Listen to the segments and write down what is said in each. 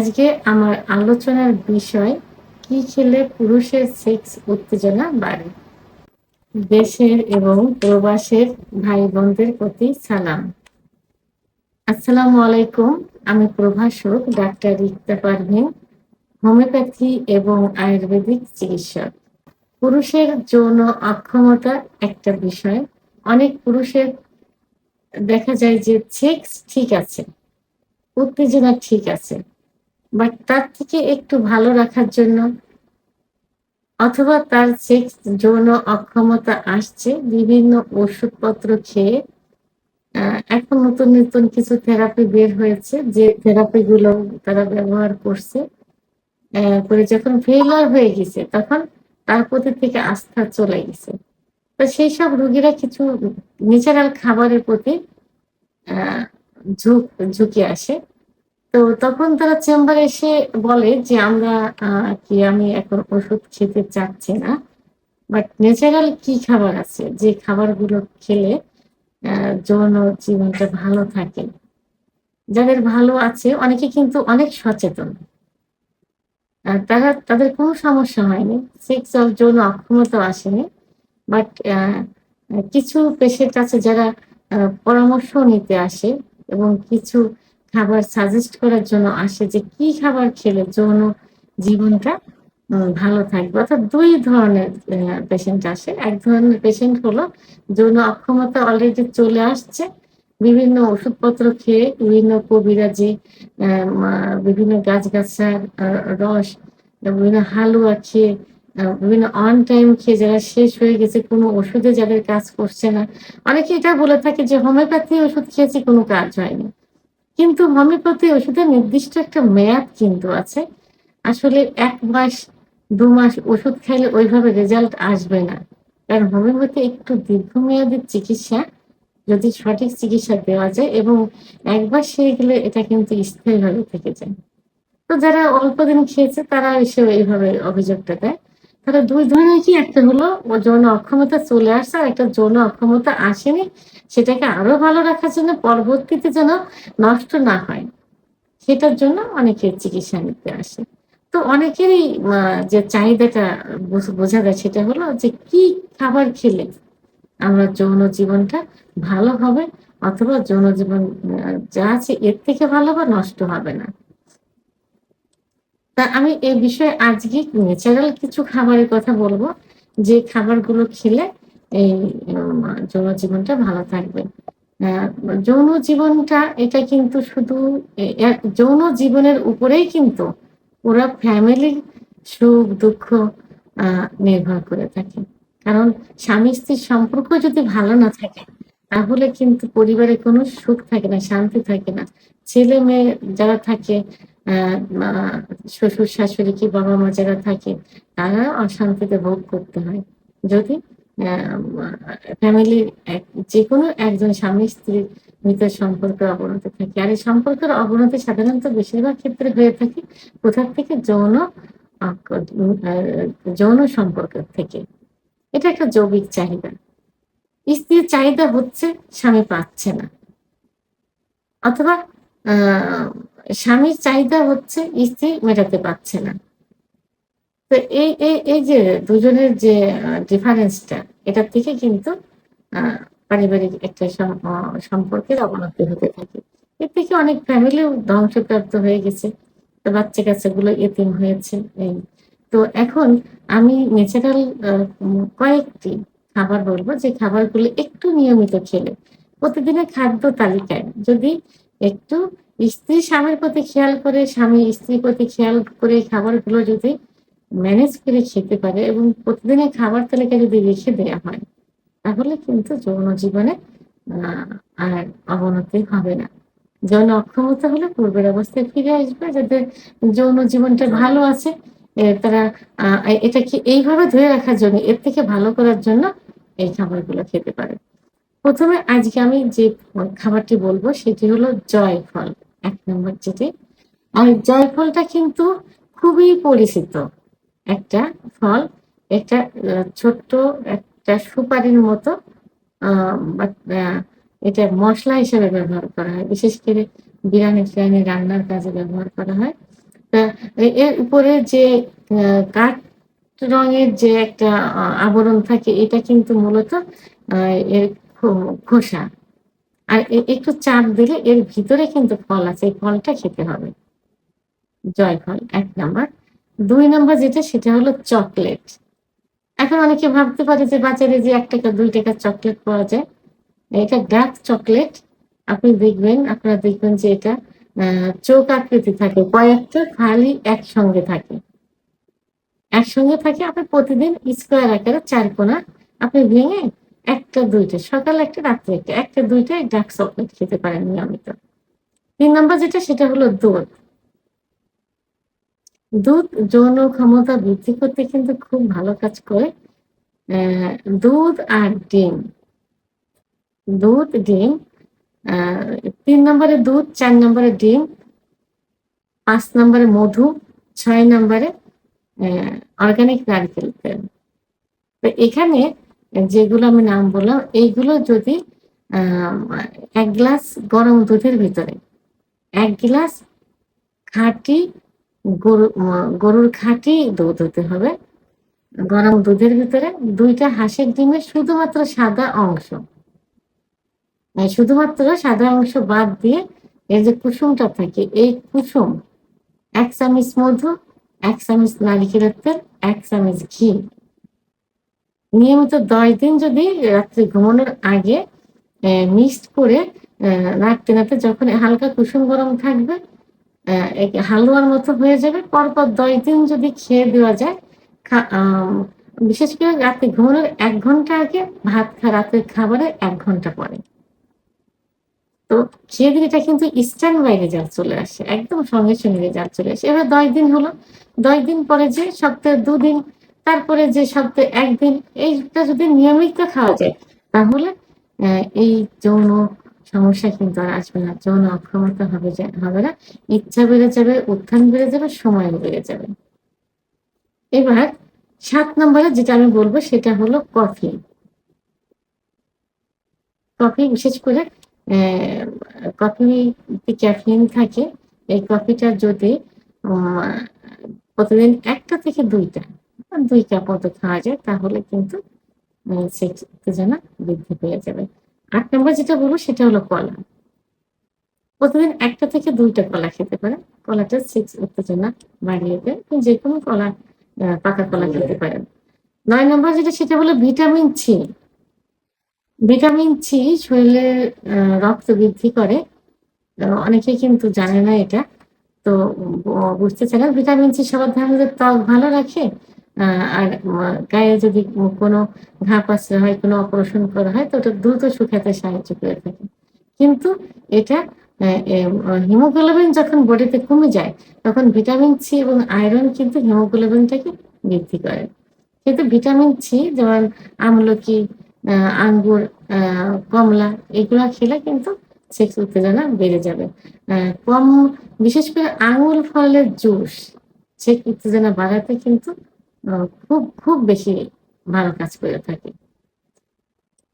আজকে আমার আলোচনার বিষয়, কি খেলে পুরুষের সেক্স উত্তেজনা বাড়ে? দেশের এবং প্রবাসের ভাই বোনদের প্রতি সালাম। আসসালামু আলাইকুম, আমি প্রভাষক ডাক্তার রিক্তা পারভিন, হোমিওপ্যাথি এবং আয়ুর্বেদিক চিকিৎসক। পুরুষের যৌন অক্ষমতা একটা বিষয়। অনেক পুরুষের দেখা যায় যে সেক্স ঠিক আছে, উত্তেজনা ঠিক আছে বাট তার থেকে একটু ভালো রাখার জন্য অথবা তার সেক্স যৌন অক্ষমতা আসছে, বিভিন্ন ওষুধপত্র খেয়ে এখন নতুন নতুন কিছু থেরাপি বের হয়েছে, যে থেরাপি গুলো তারা ব্যবহার করছে করে যখন ফেলার হয়ে গেছে, তখন তার প্রতি থেকে আস্থা চলে গেছে। তো সেই সব রুগীরা কিছু ন্যাচারাল খাবারের প্রতি ঝুঁক, ঝুঁকে আসে। তো তখন তারা চেম্বারে এসে বলে যে আমরা কি আমি এখন ওষুধ খেতে চাচ্ছি না। বাট ন্যাচারাল কি খাবার আছে? যে খাবারগুলো খেলে যৌন জীবনটা ভালো থাকে। যাদের ভালো আছে, অনেকে কিন্তু অনেক সচেতন। তারা, তাদের কোনো সমস্যা হয়নি। সেক্স অফ যৌন অক্ষমতা আসেনি। বাট কিছু পেশেন্ট আছে যারা পরামর্শ নিতে আসে এবং কিছু খাবার সাজেস্ট করার জন্য আসে যে কি খাবার খেলে যৌন জীবনটা ভালো থাকবে। অর্থাৎ দুই ধরনের পেশেন্ট আসে। এক ধরনের পেশেন্ট হলো যৌন অক্ষমতা অলরেডি চলে আসছে। বিভিন্ন ওষুধপত্র খেয়ে বিভিন্ন কবিরাজি বিভিন্ন গাছগাছার রস, বিভিন্ন হালুয়া খেয়ে বিভিন্ন অন টাইম খেয়ে যারা শেষ হয়ে গেছে, কোনো ওষুধে যাদের কাজ করছে না। অনেকে এটা বলে থাকে যে হোমিওপ্যাথি ওষুধ খেয়েছি, কোনো কাজ হয়নি। কিন্তু হোমিওপ্যাথি ওষুধের নির্দিষ্ট একটা মেয়াদ কিন্তু আছে। আসলে এক মাস, দু মাস ওষুধ খাইলে ওইভাবে রেজাল্ট আসবে না। কারণ হোমিওপ্যাথি একটু দীর্ঘমেয়াদী চিকিৎসা যদি সঠিক চিকিৎসা দেওয়া যায় এবং একবার সেরে গেলে এটা কিন্তু স্থায়ীভাবে থেকে যায়। তো যারা অল্প দিন খেয়েছে তারা এসে এইভাবে অভিযোগটা দেয়। তাহলে দুই ধরনের কি? একটা হলো ও যৌন অক্ষমতা চলে আসছে আর একটা যৌন অক্ষমতা আসেনি। সেটাকে আরও ভালো রাখার জন্য পরবর্তীতে যেন নষ্ট না হয়। সেটার জন্য অনেকের চিকিৎসা নিতে আসে। তো অনেকেরই যে চাহিদাটা বোঝা যায় সেটা হলো যে কি খাবার খেলে আমরা যৌন জীবনটা ভালো হবে? অথবা যৌন জীবন যা আছে এর থেকে ভালো বা নষ্ট হবে না? তা আমি এই বিষয়ে আজকে ন্যাচারাল কিছু খাবারের কথা বলব, যে খাবারগুলো খেলে এই যৌন জীবনটা ভালো থাকবে। যৌন জীবনটা এটা কিন্তু শুধু যৌন জীবনের উপরেই কিন্তু পুরো ফ্যামিলির সুখ, দুঃখ নির্ভর করে থাকে। কারণ স্বামী স্ত্রীর সম্পর্ক যদি ভালো না থাকে, তাহলে কিন্তু পরিবারে কোনো সুখ থাকে না, শান্তি থাকে না। ছেলে মেয়ে যারা থাকে শ্বশুর শাশুড়ি কি বাবা মা যারা থাকে, তারা অশান্তিতে ভোগ করতে হয়। যদি ফ্যামিলির যে কোনো একজন স্বামী স্ত্রীর ভিতর সম্পর্কের অবনতি থাকে। আর এই সম্পর্কের অবনতি সাধারণত বেশিরভাগ ক্ষেত্রে হয়ে থাকে কোথার থেকে? যৌন যৌন সম্পর্ক থেকে। এটা একটা জৈবিক চাহিদা। স্ত্রীর চাহিদা হচ্ছে স্বামী পাচ্ছে না। অথবা স্বামীর চাহিদা হচ্ছে স্ত্রী মেটাতে পারছে না। তো এই এই যে দুজনের যে ডিফারেন্সটা এটার থেকে কিন্তু পারিবারিক একটা সম্পর্কের অবনতি হতে থাকে। এর থেকে অনেক ফ্যামিলিও ধ্বংসপ্রাপ্ত হয়ে গেছে। তো বাচ্চা কাচ্চাগুলো এতিম হয়েছে। এই তো এখন আমি ন্যাচারাল কয়েকটি খাবার বলব, যে খাবারগুলো একটু নিয়মিত খেলে। প্রতিদিনের খাদ্য তালিকায় যদি একটু স্ত্রী স্বামীর প্রতি খেয়াল করে, স্বামী স্ত্রীর প্রতি খেয়াল করে খাবারগুলো যদি ম্যানেজ করে খেতে পারে এবং প্রতিদিনের খাবার তালিকা যদি রেখে দেওয়া হয়, তাহলে কিন্তু যৌন জীবনে আর অবনতি হবে না। যৌন অক্ষমতা হলে পূর্বের অবস্থায় ফিরে আসবে যাদের যৌন জীবনটা ভালো আছে। তারা এটাকে এইভাবে ধরে রাখার জন্য, এর থেকে ভালো করার জন্য এই খাবারগুলো খেতে পারে। প্রথমে আজকে আমি যে খাবারটি বলব, সেটি হলো জয়ফল। এক নম্বর যেটি। আর জয়ফলটা কিন্তু খুবই পরিচিত। একটা ফল, একটা ছোট্ট একটা সুপারির মতো এটা মশলা হিসেবে ব্যবহার করা হয়। বিশেষ করে বিরিয়ানি ফিরিয়ানি রান্নার কাজে ব্যবহার করা হয়। তা এর উপরে যে কাঠ রঙের যে একটা আবরণ থাকে, এটা কিন্তু মূলত এর খোসা। আর একটু চাপ দিলে এর ভিতরে কিন্তু ফল আছে। এই ফলটা খেতে হবে। জয়ফল এক নাম্বার। দুই নাম্বার যেটা, সেটা হলো চকলেট। এখন অনেকে ভাবতে পারে যে বাজারে যে ৳১ ৳২ চকলেট পাওয়া যায়। এটা ডার্ক চকলেট। আপনি দেখবেন, আপনারা দেখবেন যে এটা চোখ আকৃতি থাকে। কয়েকটা খালি একসঙ্গে থাকে। একসঙ্গে থাকে, আপনি প্রতিদিন স্কোয়ার আকারে চার কোনা, আপনি ভেঙে ১ টা ২ টা সকালে ১ রাত্রে ১ একটা ১ টা ২ ডার্ক চকলেট খেতে পারেন নিয়মিত। তিন নম্বর যেটা সেটা হলো দুধ। দুধ যৌন ক্ষমতা বৃদ্ধি করতে কিন্তু খুব ভালো কাজ করে। দুধ আর ডিম। দুধ, ডিম ৩ নম্বরে দুধ, চার নম্বরে ডিম পাঁচ নম্বরে মধু, ছয় নম্বরে অর্গানিক নারকেল তেল। তো এখানে যেগুলো আমি নাম বললাম এইগুলো যদি এক গ্লাস গরম দুধের ভিতরে এক গ্লাস খাঁটি গরু গরুর খাঁটি দুধ হতে হবে। গরম দুধের ভিতরে ২ টা হাঁসের ডিমের শুধুমাত্র সাদা অংশ। শুধুমাত্র সাদা অংশ বাদ দিয়ে এর যে কুসুমটা থাকে এই কুসুম এক চামচ মধু, এক চামচ নারিকেলের তেল, এক চামচ ঘি। নিয়মিত ১০ দিন যদি রাত্রে ঘুমানোর আগে মিক্সড করে নাড়তে, নাড়তে যখন হালকা কুসুম গরম থাকবে হালুয়ার মতো হয়ে যাবে। পরপর ১০ দিন যদি খেয়ে দেওয়া যায় বিশেষ করে রাতে ঘুমানোর এক ঘণ্টা আগে ভাত খা রাতের খাবারের এক ঘণ্টা পরে। তো খেয়ে দিলে এটা কিন্তু স্ট্যান্ড বাই রেজাল্ট চলে আসে। একদম সঙ্গে, সঙ্গে রেজাল্ট চলে আসে। এবার ১০ দিন হলো। ১০ দিন পরে যে সপ্তাহে দুদিন দিন, তারপরে যে সপ্তাহে ১ দিন এইটা যদি নিয়মিত খাওয়া যায় তাহলে এই যৌন সমস্যা কিন্তু আর আসবে না। যৌন অক্ষমতা হবে হবে না। ইচ্ছা বেড়ে যাবে, উত্থান বেড়ে যাবে, সময়ও বেড়ে যাবে। এবার সাত নম্বরে যেটা আমি বলব সেটা হলো কফি। কফি বিশেষ করে অ্যা কফিতে ক্যাফেইন থাকে। এই কফিটা যদি প্রতিদিন একটা থেকে ২ টা, ২ কাপ মতো খাওয়া যায় তাহলে কিন্তু আ উত্তেজনা বৃদ্ধি পেয়ে যাবে। ৮ নম্বর যেটা বলব সেটা হলো কলা। প্রতিদিন ১ টা থেকে ২ টা কলা খেতে পারেন। কলাটা সেক্স উত্তেজনা বাড়িয়ে দেয়। যেকোনো কলা পাকা কলা খেতে পারেন। ৯ নম্বর যেটা সেটা হলো ভিটামিন সি। ভিটামিন সি শরীরের আ রক্ত বৃদ্ধি করে। অনেকেই কিন্তু জানে না এটা। তো বুঝতে চায় না। ভিটামিন সি সবার ধারণা যে ত্বক ভালো রাখে। গায়ে যদি কোনো ঘা পাচড়া হয়, কোনো অপারেশন করা হয় তো ওটা দ্রুত শুকাতে সাহায্য করে থাকে। কিন্তু এটা হিমোগ্লোবিন যখন বডিতে কমে যায় তখন ভিটামিন সি এবং আয়রন কিন্তু হিমোগ্লোবিনটাকে বৃদ্ধি করে। কিন্তু ভিটামিন সি যেমন আমলকি, আঙ্গুর, কমলা এগুলো খেলে কিন্তু সেক্স উত্তেজনা বেড়ে যাবে। কম বিশেষ করে আঙুর ফলের জুস সেক্স উত্তেজনা বাড়াতে কিন্তু খুব, খুব বেশি ভালো কাজ করে থাকে।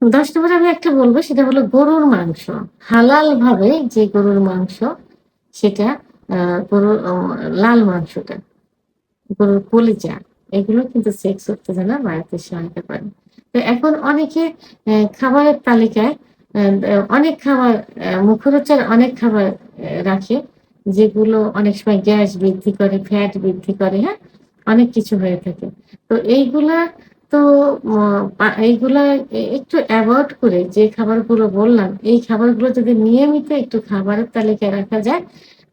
১০ নম্বরে আমি একটা বলব সেটা হলো গরুর মাংস। হালাল ভাবে যে গরুর মাংস সেটা গরুর লাল মাংসটা, গরুর কলিজা এগুলো কিন্তু সেক্স করতে উত্তেজনা বাড়াতে সহায়তা করে। তো এখন অনেকে খাবারের তালিকায় অনেক খাবার অ্যা মুখরোচক অনেক খাবার রাখে যেগুলো অনেক সময় গ্যাস বৃদ্ধি করে, ফ্যাট বৃদ্ধি করে, হ্যাঁ? অনেক কিছু হয়ে থাকে। তো এইগুলা তো এইগুলা একটু অ্যাভয়েড করে যে খাবারগুলো বললাম, এই খাবারগুলো যদি নিয়মিত একটু খাবারের তালিকায় রাখা যায়,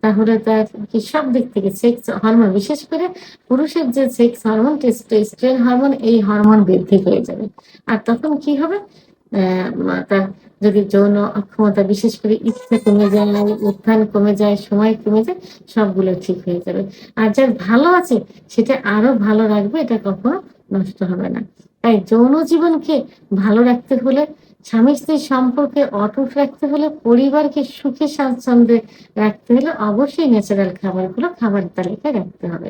তাহলে তার কি সব দিক থেকে সেক্স হরমোন বিশেষ করে পুরুষের যে sex hormone test testosterone hormone এই হরমোন বৃদ্ধি হয়ে যাবে। আর তখন কি হবে? তার যদি যৌন অক্ষমতা বিশেষ করে ইচ্ছা কমে যায়, উত্থান কমে যায়, সময় কমে যায় সবগুলো ঠিক হয়ে যাবে। আর যার ভালো আছে সেটা আরও ভালো রাখবে এটা কখনো নষ্ট হবে না। তাই যৌন জীবনকে ভালো রাখতে হলে, স্বামী-স্ত্রীর সম্পর্কে অটুট রাখতে হলে, পরিবারকে সুখে স্বাচ্ছন্দ্যে রাখতে হলে অবশ্যই ন্যাচারাল খাবারগুলো খাবার তালিকায় রাখতে হবে।